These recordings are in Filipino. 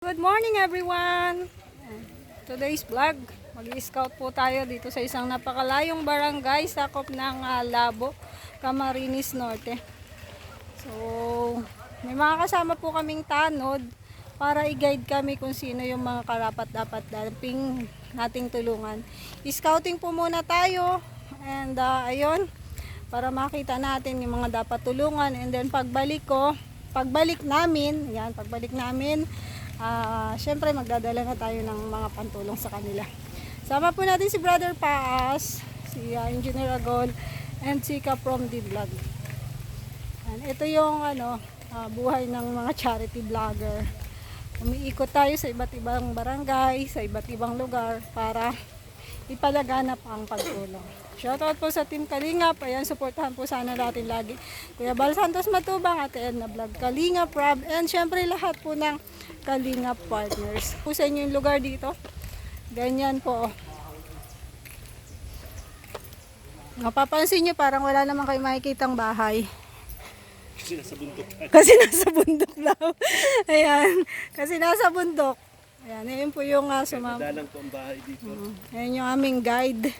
Good morning everyone! Today's vlog, mag-scout po tayo dito sa isang napakalayong barangay sakop ng ah, Labo, Camarines Norte. So, may mga kasama po kaming tanod para i-guide kami kung sino yung mga karapat dapat damping nating tulungan. Scouting po muna tayo and ah, ayun, para makita natin yung mga dapat tulungan and then pagbalik ko, pagbalik namin, yan, pagbalik namin, ah syempre magdadala na tayo ng mga pantulong sa kanila. Sama po natin si Brother Paas, si ah, Engineer Agol, and si Ka from the vlog. Yan, ito yung ano, ah, buhay ng mga charity vlogger. Umiikot tayo sa iba't ibang barangay, sa iba't ibang lugar para ipalaganap ang pagtulong. Shoutout po sa Team Kalingap. Ayan, supportahan po sana natin lagi. Kuya Bal Santos Matubang, Ate Edna Vlog, Kalingap, Rob, and syempre lahat po ng Kalingap partners. Po sa inyo yung lugar dito. Ganyan po. Mapapansin nyo, parang wala naman kayo makikitang bahay. Kasi nasa bundok. Kasi nasa bundok daw. Ayan. Kasi nasa bundok. Ayan, ayun po yung uh, sumama. Madalang po ang bahay dito. Ayan yung aming guide.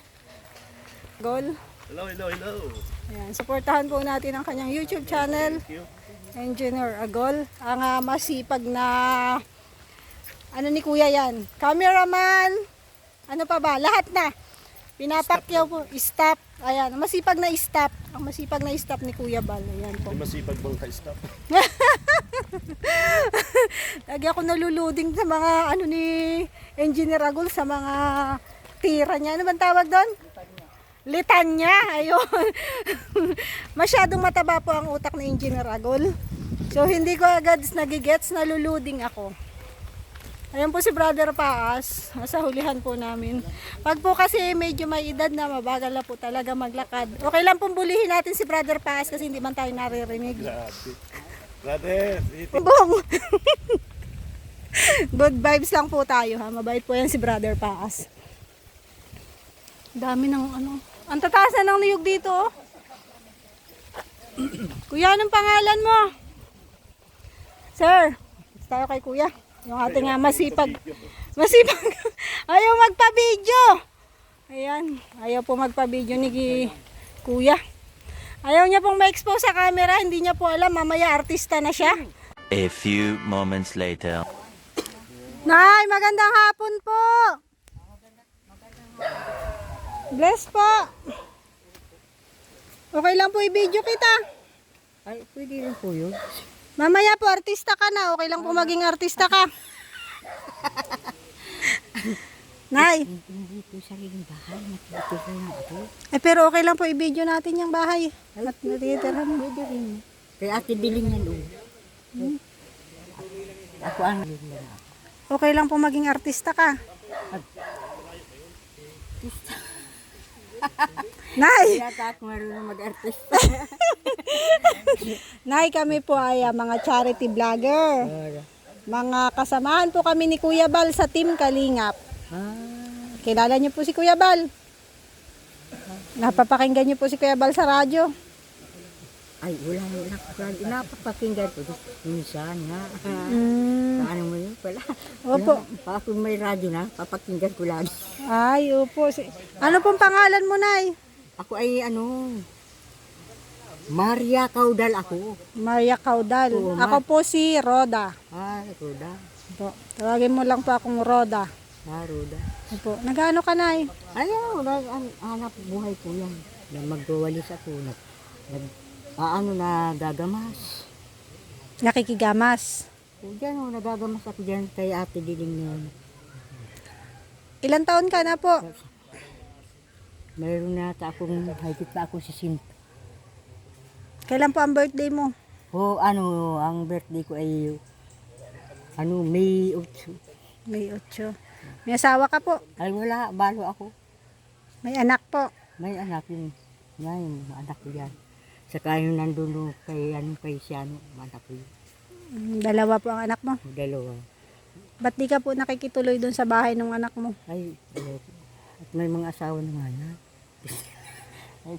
Goal. Hello, hello, hello. Ayan, supportahan po natin ang kanyang YouTube channel, Thank you. Engineer Agol. Ang ah, masipag na, ano ni Kuya yan, cameraman, ano pa ba, lahat na. Pinapakyaw po, stop. Ayan, masipag na stop. Ang masipag na stop ni Kuya Bal. Ayan po. May masipag bang ka-stop? Lagi ako naluluding sa mga ano ni Engineer Agol sa mga tira niya. Ano bang tawag doon? Litanya. Ayun. Masyadong mataba po ang utak ni Engineer Agol. So hindi ko agad nagigets, naluluding ako. Ayan po si Brother Paas, sa hulihan po namin. Pag po kasi medyo may edad na mabagal na po talaga maglakad. Okay lang pong bulihin natin si Brother Paas kasi hindi man tayo naririnig. Grabe. Brother. Bong! Good vibes lang po tayo ha. Mabait po yan si Brother Paas. Dami ng ano. Ang tataas na ng niyog dito. oh. kuya, anong pangalan mo? Sir, tayo kay kuya. Yung ating nga masipag. Masipag. Ayaw magpa-video. Ayan. Ayaw po magpa-video ni kuya. Ayaw niya pong ma-expose sa camera. Hindi niya po alam. Mamaya artista na siya. A few moments later. Nay, magandang hapon po. Bless po. Okay lang po i-video kita. Ay, pwede rin po yun. Mamaya po, artista ka na. Okay lang po maging artista ka. Nay, Hindi po sariling bahay. Nakikita lang ako. eh pero okay lang po i-video natin yung bahay. At natitirahan mo. Pwede rin. Kaya ate biling yan doon. Ako ang. Okay lang po maging artista ka. Nay, ako marunong mag-artista. Nay, kami po ay ah, mga charity vlogger. Mga kasamahan po kami ni Kuya Bal sa Team Kalingap. ah, Kilala niyo po si Kuya Bal. Napapakinggan niyo po si Kuya Bal sa radyo. ay, wala na. Napapakinggan ko. Minsan nga. Mm. Paano mo yun pala? Opo. Pa kung may radyo na, papakinggan ko lagi. Ay, opo. Si- Ano pong pangalan mo, Nay? Ako ay ano, Maria Caudal ako. Maria Caudal. Oo, Ma. Ako po si Roda. Ah, Roda. Opo. Tawagin mo lang po akong Roda. Ah, Roda. Opo. Nagano ka, Nay? Ayaw, nag, an, hanap buhay ko yan. Na magwawalis ako. Nag, nag, ah, ano na gagamas. Nakikigamas. O dyan o, nagagamas ako dyan kay ate Diling yun. Ilan taon ka na po? Mayroon na ata akong, higit pa ako si Sinta. Kailan po ang birthday mo? O ano, ang birthday ko ay, ano, May 8. May 8. May asawa ka po? Ay wala, balo ako. May anak po? May anak yun. Yan, yung anak ko yan. Saka yung nandun kay, ano, kay Siano, anak ko yun. Dalawa po ang anak mo. Dalawa. Ba't di ka po nakikituloy doon sa bahay ng anak mo? Ay. At may mga asawa na nga yan.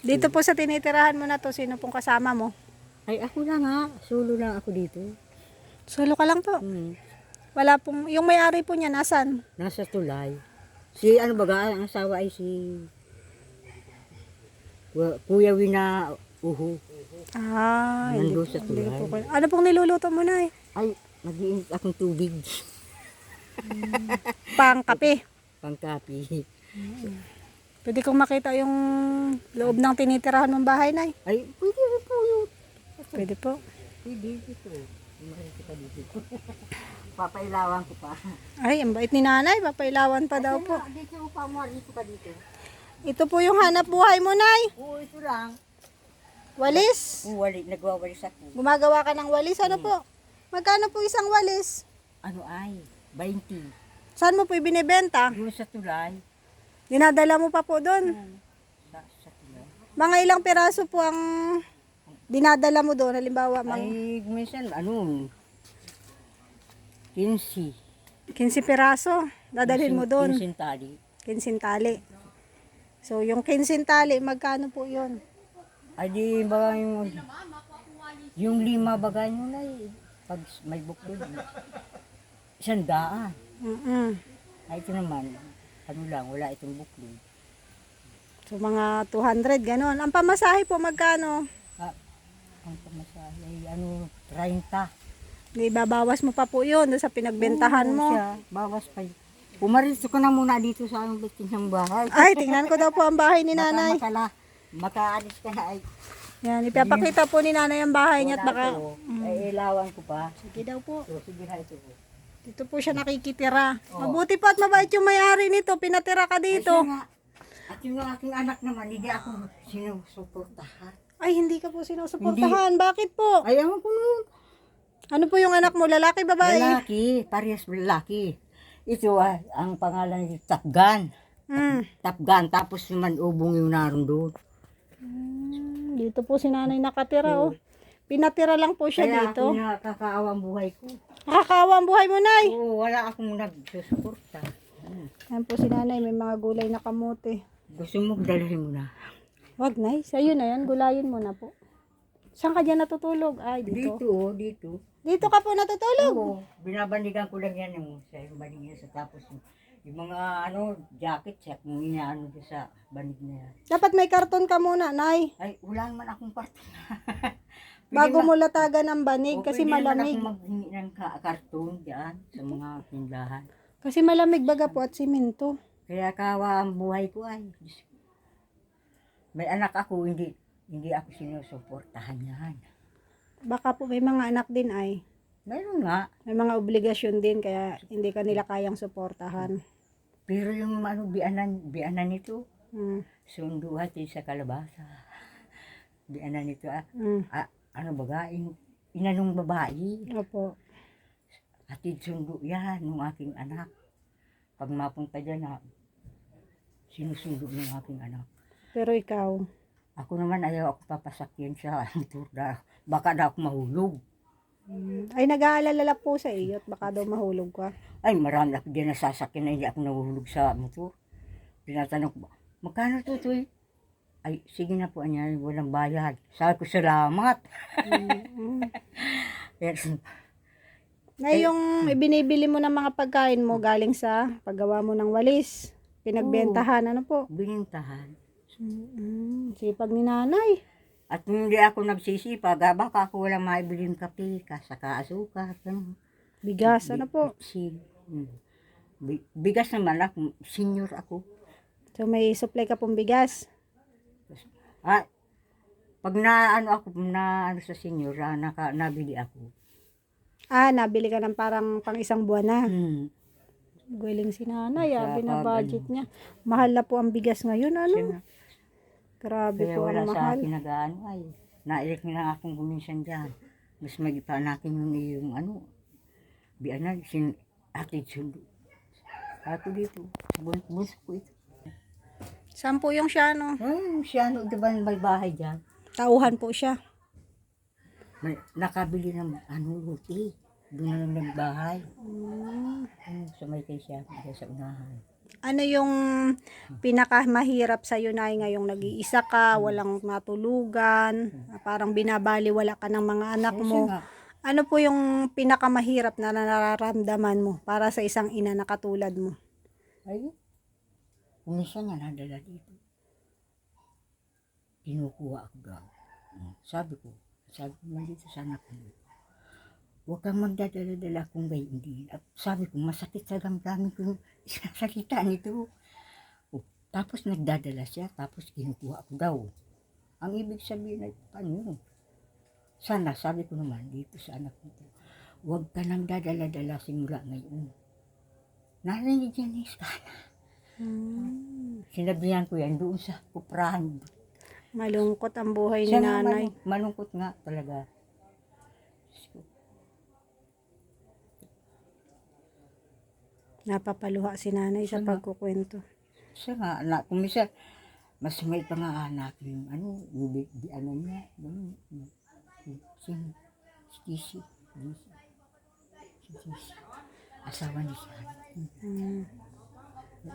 Dito po sa tinitirahan mo na to, sino pong kasama mo? Ay, ako lang ha. Solo lang ako dito. Solo ka lang po. Hmm. Wala pong, yung may-ari po niya, nasan? Nasa tulay. Si ano baga, ang asawa ay si Ku- Kuya Wina Uho. Ah, Nandun sa tulay. po. ko- Ano pong niluluto mo na eh? Ay, nag-iinit akong tubig. Pang kape. Pangkapi. Pwede kong makita yung loob ng tinitirahan mong bahay, Nay. Ay, pwede po yun. Pwede po. Pwede dito. Umarin kita dito. Papailawan ko pa. Ay, ang bait ni nanay. Papailawan pa daw po. Dito pa mo, dito ka dito. Ito po yung hanap buhay mo, Nay. Oo, ito lang. Walis. Uwali, nagwawalis ako. Gumagawa ka ng walis. Ano po? Magkano po isang walis? Ano ay? 20. Saan mo po ibinibenta? Doon sa tulay. Dinadala mo pa po doon. Mga ilang piraso po ang dinadala mo doon. Halimbawa, mga Ay, minsan, ano, 15. 15 piraso. Dadalhin mo doon. 15 tali. 15 tali. So, yung 15 tali, magkano po yun? Ay, di ba yung, yung lima bagay mo na eh. Pag may buklod. Isang daan. Mm-mm. Ay, ito naman, ano lang, wala itong buklod. So, mga 200, ganon. Ang pamasahe po, magkano? Ah, ang pamasahe ay ano, 30. Di babawas mo pa po yun sa pinagbentahan Oo, mo. Siya, bawas pa. yun. Pumarito ko na muna dito sa aming ng bahay. Ay, tingnan ko daw po ang bahay ni Baka nanay. makala, makaalis ka na ay. Yan, ipapakita po ni nanay ang bahay niya at wala baka... Ay, ilawan ko pa. Sige daw po. So, sige ha, ito po. Dito po siya nakikitira. Mabuti po at mabait yung may-ari nito. Pinatira ka Ay, dito. siya nga. At yung aking anak naman, hindi ako sinusuportahan. Ay, hindi ka po sinusuportahan. Bakit po? Ay, ewan ko nun. Ano po yung anak mo? Lalaki, babae? Lalaki, parehas lalaki. Ito ay, ang pangalan ni. Hmm. Top Gun, tapos naman ubong yung naroon doon. Hmm, Dito po si nanay nakatira, oh. Pinatira lang po siya Kaya dito. ako nakakaawang buhay ko. Nakakawa ang buhay mo, nay. Oo, wala akong nagsusuporta. Hmm. Yan po si nanay, may mga gulay na kamote. Gusto mo, dalhin mo na. Wag, nay. Sa'yo na yan. Gulayin mo na po. Saan ka dyan natutulog? Ay, dito. Dito, oh, dito. Dito ka po natutulog. Oo, binabandigan ko lang yan yung sa yung banig niya sa tapos yung, yung mga ano, jacket check mo inaano doon sa banig na yan. Dapat may karton ka muna, nay. Ay, wala naman akong part. Bago mo latagan ng banig kasi malamig. Pwede naman akong maghingi ng ka- karton dyan sa mga tindahan. Kasi malamig baga po at simento. Kaya kawa ang buhay ko ay. Diyos ko. May anak ako, hindi hindi ako sinusuportahan yan. Baka po may mga anak din ay. Meron nga, May mga obligasyon din kaya hindi ka nila kayang suportahan. pero yung ano, bianan, bianan nito, Hmm. sundo hati sa kalabasa. Bianan nito, ah, Hmm. ah, ano baga, in, inanong babae. Opo. Hatid sundo yan, nung aking anak. Pag mapunta dyan, na sinusundo ng aking anak. Pero ikaw, Ako naman ayaw ako papasakyan sa motor da. Baka daw ako mahulog. hmm, ay nag-aalala po sa iyo at baka daw mahulog ka. Ay, marami ako dyan nasasakyan na hindi ako nahulog sa motor. Tinatanong ko, magkano to, Toy? Ay, sige na po, anya, walang bayad. Sabi ko, salamat. Hmm. Pero, Na yung ibinibili mo ng mga pagkain mo galing sa paggawa mo ng walis. Pinagbentahan, ano po? binintahan. Mm, sipag ni nanay. At hindi ako nagsisipag, ah, baka ako walang maibiling kape, kasaka asukar, ganun. Bigas, ano po? Si. Bi- bigas naman ako, senior ako. So may supply ka pong bigas. Ah, pag na ano ako na ano sa senior, ah, naka, nabili ako. Ah, nabili ka ng parang pang isang buwan na. Hmm. Galing si nanay, ah, Kaya binabudget niya. Mahal na po ang bigas ngayon, ano? Siya, Grabe kaya po wala ang sa mahal. akin nag-ano ay. Nailik na akong guminsan dyan. Mas magipanakin yun yung ano. Bianan, sin atid sundo. Ako dito. Bus, bus ko ito. Saan po yung siya, no? Ay, siya ano, di ba may bahay dyan? Tauhan po siya. May, nakabili ng ano, luti. Doon na lang nagbahay. Mm. Ano, sumay kay siya, sa unahan. Ano yung pinakamahirap sa iyo na ngayong nag-iisa ka, walang matulugan, parang binabali wala ka ng mga anak mo. Ano po yung pinakamahirap na nararamdaman mo para sa isang ina na katulad mo? Ayun. Kung minsan nga nadala dito. Kinukuha ako daw. Hmm. Sabi ko, sabi ko man dito sa anak ko. Huwag kang magdadala-dala kung gayon hindi. At sabi ko, masakit sa damdamin ko yung salita nito. Oh, tapos nagdadala siya, tapos kinukuha ko daw. Ang ibig sabihin ay, paano? Sana, sabi ko naman dito sa anak ko, huwag ka nang dadala-dala simula ngayon. Narinig yan ni Skala. Sinabihan ko yan doon sa kuprahan. Malungkot ang buhay ni Siya nga nanay. malung- malungkot nga talaga. Napapaluha si nanay sa Siya nga. pagkukwento. Siya nga, na, kung minsan, mas may panganak yung ano, yung bi, bi, ano niya, yung, yung, yung, sino, si Tisi, Tisi, si Tisi, asawa ni siya.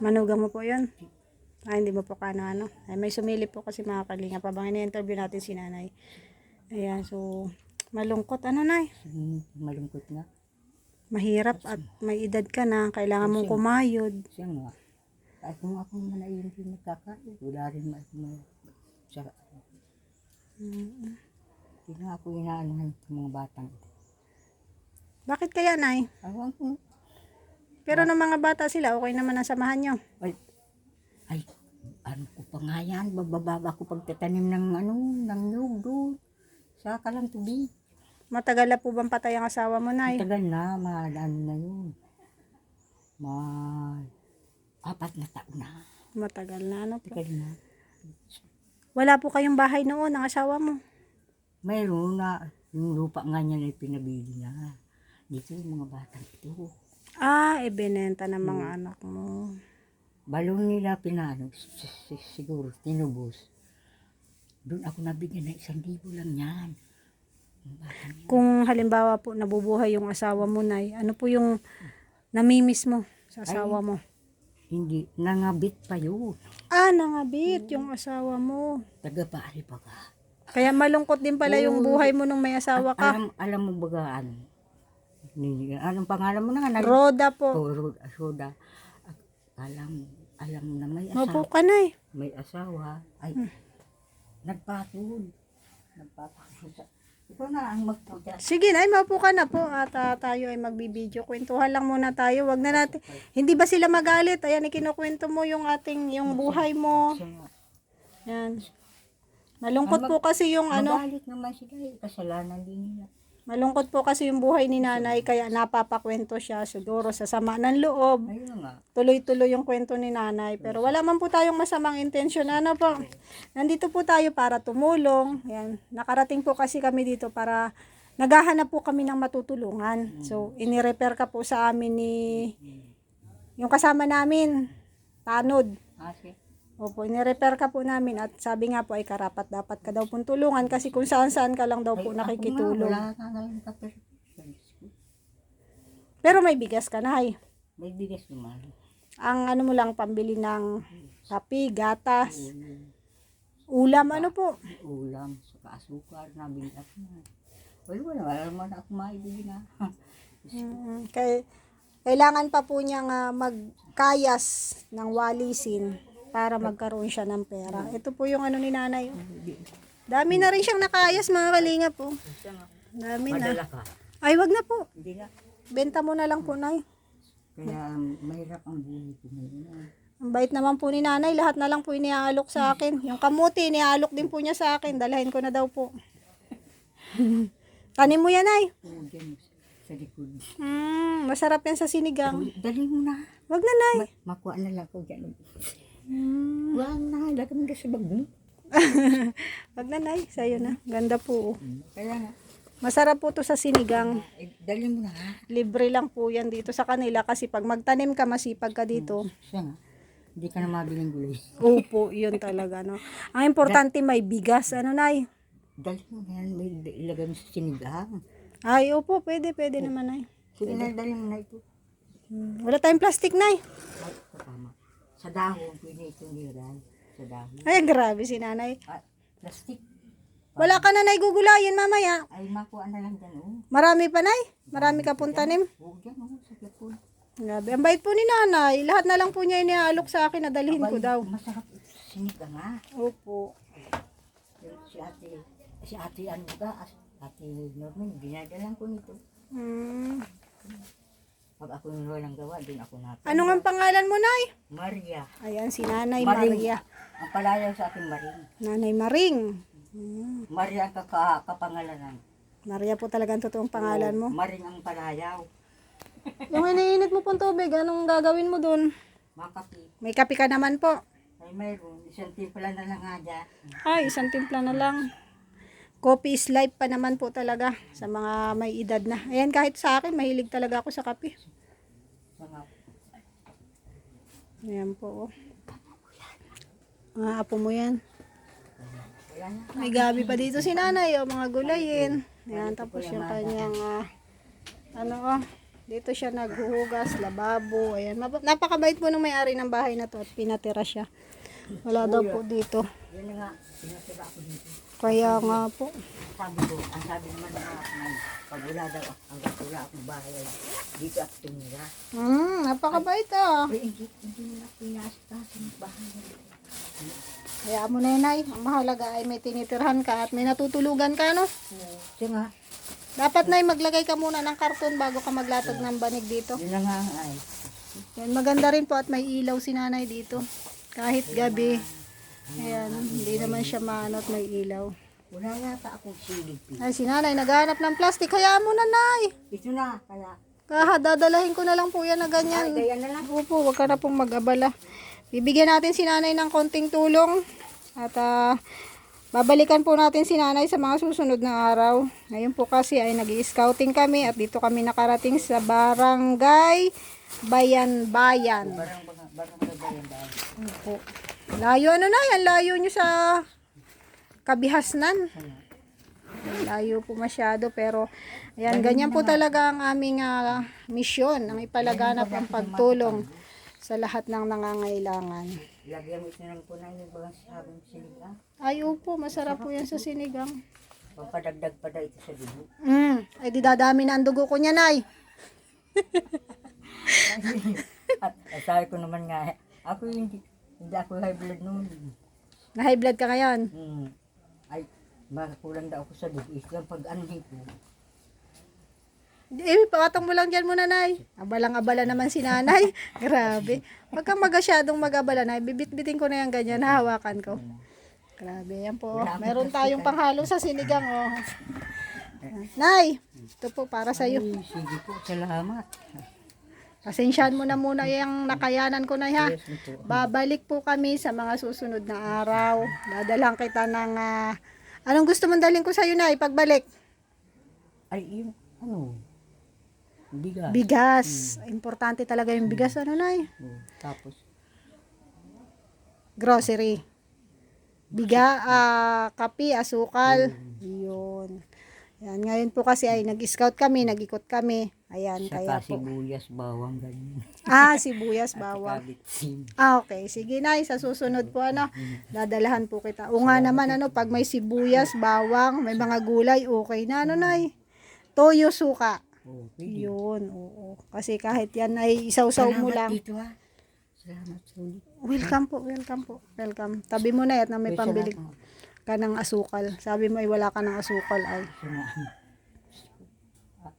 Manugang mo po yun? Ay, hindi mo po kano ano. Ay, may sumilip po kasi mga kalinga. Pabang ini-interview natin si nanay. Ayan, so, malungkot. Ano, nay? Hmm, malungkot nga. Mahirap at may edad ka na. Kailangan mong kumayod. Siya nga, kahit kung ako naman ay hindi nagkakain, wala rin ma ma sa, hindi na ako inaano ng mga batang. Bakit kaya, nay? Awan ko, Pero ng mga bata sila, okay naman ang samahan nyo. ay, ay, ano ko pa nga yan, bababa ko pagtatanim ng ano, ng nyug doon. Sa kalang tubig. Matagal na po bang patay ang asawa mo, nay? Tagal na, ma, ano na yun. Ma, apat na taon na. Matagal na, ano po. Tagal na. Wala po kayong bahay noon, ang asawa mo. Mayroon na, yung lupa nga niya na ipinabili niya. Dito yung mga batang ito. Ah, ibinenta ng mga anak mo. Balong nila pinano, si- si- siguro, tinubos. Doon ako nabigyan ng isang libo lang yan. Kung halimbawa po nabubuhay yung asawa mo, nay, ano po yung namimiss mo sa asawa mo? Hindi, nangabit pa yun. Ah, nangabit yung asawa mo. Taga-pari pa ka. Kaya malungkot din pala yung buhay mo nung may asawa ka. Alam, alam mo ba ano? Ni- Anong pangalan mo na nga? Nag- Roda po. Oh, Ro- Roda. Alam, alam na may Mapo asawa. ka, nay. May asawa. Ay, nagpatol. Nagpapatol. sa- Ikaw na ang magpudya. Sige, nay, maupo ka na po. At ah, tayo ay magbibideo. Kwentuhan lang muna tayo. Wag na natin. Hindi ba sila magalit? Ayan, ikinukwento mo yung ating, yung buhay mo. Yan. Malungkot po kasi yung ano, Magalit naman sila. eh. Kasalanan din nila. Malungkot po kasi yung buhay ni nanay kaya napapakwento siya siguro sa sama ng loob. Ayun nga. Tuloy-tuloy yung kwento ni nanay. Pero wala man po tayong masamang intensyon. Ano po? Nandito po tayo para tumulong. Yan. Nakarating po kasi kami dito para naghahanap po kami ng matutulungan. So, inirepair ka po sa amin ni yung kasama namin, Tanod. Kasi, Opo, inirepair ka po namin at sabi nga po ay karapat dapat ka daw pong tulungan kasi kung saan saan ka lang daw po ay, nga, nakikitulong. Wala ka ngayon kapir. Pero may bigas ka na, hay. May bigas naman. Ang ano mo lang, pambili ng kapi, gatas, ulam, ano po. Ulam, saka asukar, nabili ako na. Wala, wala, wala naman ako maibili na. Mm, kay, kailangan pa po niyang ah, magkayas ng walisin para magkaroon siya ng pera. Ito po yung ano ni nanay. oh. Dami na rin siyang nakayas mga kalinga po. Dami na. Madala ka. Ay, wag na po. Hindi na. Benta mo na lang po, nay. Kaya mahirap ang buhay ko ngayon. Ang bait naman po ni nanay, lahat na lang po iniaalok sa akin. Yung kamuti, iniaalok din po niya sa akin. Dalahin ko na daw po. Kanin mo yan, ay. Oo, dyan sa likod. Mm, masarap yan sa sinigang. Dali mo na. Wag na, nay. Ma- makuha na lang ko dyan. Mm, Wala na, lagay mo na sa bag mo. wag na, nay. Sa'yo na. Ganda po. oh. Kaya nga, Masarap po to sa sinigang. eh, dali mo na. Libre lang po yan dito sa kanila kasi pag magtanim ka, masipag ka dito. Siya nga. Hindi ka na mabiling gulay. Opo, yun talaga, no. Ang importante may bigas, ano, nay. Dali mo na yan, may ilagay mo sa sinigang. Ay, opo, pwede, pwede naman, nay. Sige na, dali mo na ito. Mm, Wala tayong plastic, nay. Ay, tama. Sa dahon, pwede itong nilagay. Sa dahon. Ay, grabe si nanay. Ah, plastic. Wala ka na naigugulayin mamaya. Ay, makuha na lang dyan, oh. Marami pa, Nay. Marami ka pong tanim. Oo, dyan, oh, sa likod. Grabe. Ang bait po ni nanay. Lahat na lang po niya iniaalok sa akin na dalhin ko daw. Masarap sinig ka nga. Opo. Si ate, si ate ano ba? Ate Norman, dinadalang ko nito. Hmm. Pag ako yung walang gawa, din ako natin. Ano nga ang pangalan mo, Nay? Maria. Ayan, si Nanay Maring. Maria. Ang palayaw sa akin, Maring. Nanay Maring. Hmm. Maria ang kaka, kapangalanan. Maria po talaga ang totoong pangalan mo. Maring ang palayaw. Yung iniinit mo pong tubig, anong gagawin mo dun? Makapi. May kape ka naman po. Ay, mayroon. Isang timpla na lang nga dyan. Ay, isang timpla na lang. Coffee is life pa naman po talaga sa mga may edad na. Ayan, kahit sa akin, mahilig talaga ako sa kape. Ayan po. oh. Mga apo mo yan. May gabi pa dito si nanay, oh, mga gulayin. Ayan, tapos yung kanyang, ah, ano, oh, dito siya naghuhugas, lababo, ayan. Napakabait po ng may-ari ng bahay na to at pinatira siya. Wala daw po dito. Yan nga. Pinatira ako dito. Kaya nga po. Sabi ko, ang sabi naman ng kanay, pag wala daw, hanggang wala akong bahay, ay dito ako tumira. Hmm, napakabait ah. Pero hindi, hindi nila pinasok ng bahay. Kaya mo nanay, ang mahalaga ay may tinitirhan ka at may natutulugan ka, no? Siya nga, Dapat na maglagay ka muna ng karton bago ka maglatag ng banig dito. yun na nga ang ay. Yan, maganda rin po at may ilaw si nanay dito. Kahit gabi. Ayan, hindi naman siya maano at may ilaw. Wala yata akong silip. eh. Ay, si nanay, naghahanap ng plastic. Kaya mo nanay. Ito na, kaya, Kaha, dadalahin ko na lang po yan na ganyan. kaya na lang. Opo, wag ka na pong mag-abala. Bibigyan natin si nanay ng konting tulong. At ah, babalikan po natin si nanay sa mga susunod na araw. Ngayon po kasi ay nag scouting kami at dito kami nakarating sa barangay Bayan Bayan. Barang, barang, barang, barang, barang. Opo. Layo ano na yan, layo nyo sa kabihasnan. Layo po masyado pero ayan, ganyan po talaga ang aming ah, misyon, ang ipalaganap ang pagtulong sa lahat ng nangangailangan. Lagyan mo ito ng punay yung mga sabong siliga. Ay, opo, masarap po yan sa sinigang. Papadagdag pa daw ito sa dugo. Mm, ay di dadami na ang dugo ko niyan ay. At sabi ko naman nga, ako hindi, hindi ako high blood noon. Na high blood ka ngayon. Hmm. Ay, makakulang daw ako sa dugo. Isang pag ano ko. Eh, pakatong mo lang dyan muna, Nay. Abalang-abala naman si nanay. Grabe. Huwag kang magasyadong mag-abala, Nay. Bibit-bitin ko na yan ganyan, hahawakan ko. Grabe, yan po. Meron tayong panghalo sa sinigang, oh. Nay, ito po para sa iyo. Ay, sige po, salamat. Pasensyahan mo na muna yung nakayanan ko na ha. Babalik po kami sa mga susunod na araw. Dadalang kita ng... ah, anong gusto mong dalhin ko sa iyo, Nay, pagbalik? Ay, yung, ano, bigas. Bigas. Importante talaga yung bigas, ano, Nay? Oh, tapos, grocery. Biga, ah, kape, asukal. Yun. Yan, ngayon po kasi ay nag-scout kami, nag-ikot kami. Ayan, kaya saka po. sibuyas, bawang, ganyan. Ah, sibuyas, bawang. Ah, okay. Sige na, sa susunod po ano, dadalahan po kita. O nga naman ano, pag may sibuyas, bawang, may mga gulay, okay na ano, Nay. Toyo, suka. Pwede. Yun, oo. Kasi kahit yan ay isaw-saw mo lang. dito ha. Salamat sa ulit. Welcome po, welcome po. Welcome. Tabi mo na yan na may May pambili salamat. Ka ng asukal. Sabi mo ay wala ka ng asukal ay.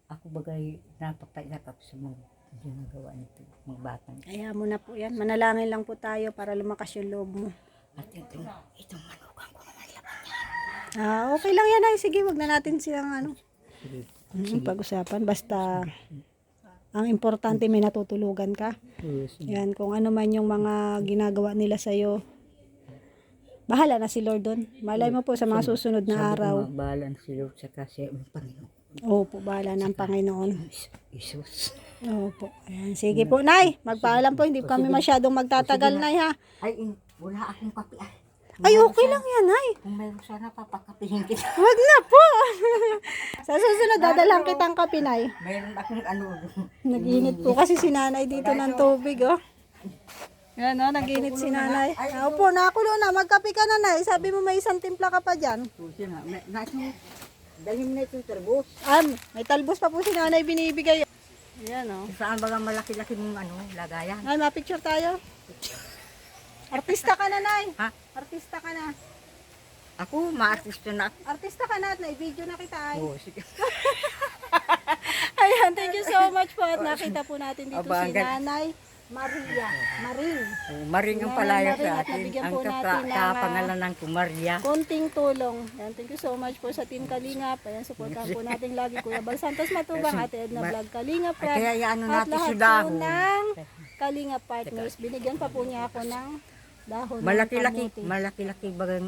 Ako bagay napapaiyak ako sa mga ginagawa nito, mga batang. Kaya mo na po yan. Manalangin lang po tayo para lumakas yung loob mo. At ito, itong manukan ko naman laban. Ah, okay lang yan ay. Sige, wag na natin silang ano. Sige. Mm, pag-usapan. Basta ang importante may natutulugan ka. Yes. Yan, kung ano man yung mga ginagawa nila sa'yo. Bahala na si Lord doon. Malay mo po sa mga susunod na araw. bahala na si Lord sa kasi ang Panginoon. Opo, bahala ng Panginoon. Isus. Opo. Ayan. Sige po, Nay. Magpaalam po. Hindi kami masyadong magtatagal, Nay, ha? Ay, wala akong kape. Ay, Ay, okay lang yan, Nay. kung meron sana papakapihin kita. Wag na po. sa susunod, dadalang kitang kape, Nay. meron akong ano. Nag-init po kasi si nanay dito ng tubig, oh. Yan o, naginit si nanay. Ah, Upo, nakulo na. Magkape ka na, nay. Sabi mo may isang timpla ka pa dyan. Puso na. Na, na, dahil na ito turbos. Ah, may talbos pa po si nanay binibigay. Yan o. Saan baga malaki-laki mong ano, lagayan? Nay, mapicture tayo. Artista ka na, nay. Ha? Artista ka na. Ako, ma-artista na. Artista ka na at na-video na kita ay. Oh, sige. Ayan, thank you so much po at nakita po natin dito Aba, si Nanay Maria. Maring. Oh, Maring ang Yan, palaya Maring, sa at atin. Ang ah, kapangalanan ko, Maria. Konting tulong. Yan, thank you so much po sa Team Kalingap. Ayan, supportan po natin lagi Kuya Bal Santos Matubang, Ate Edna Ma- Vlog Kalingap. Ay, kaya at natin lahat sa dahon. po ng Kalingap partners. Binigyan pa po niya ako ng dahon. Malaki-laki, malaki-laki bagang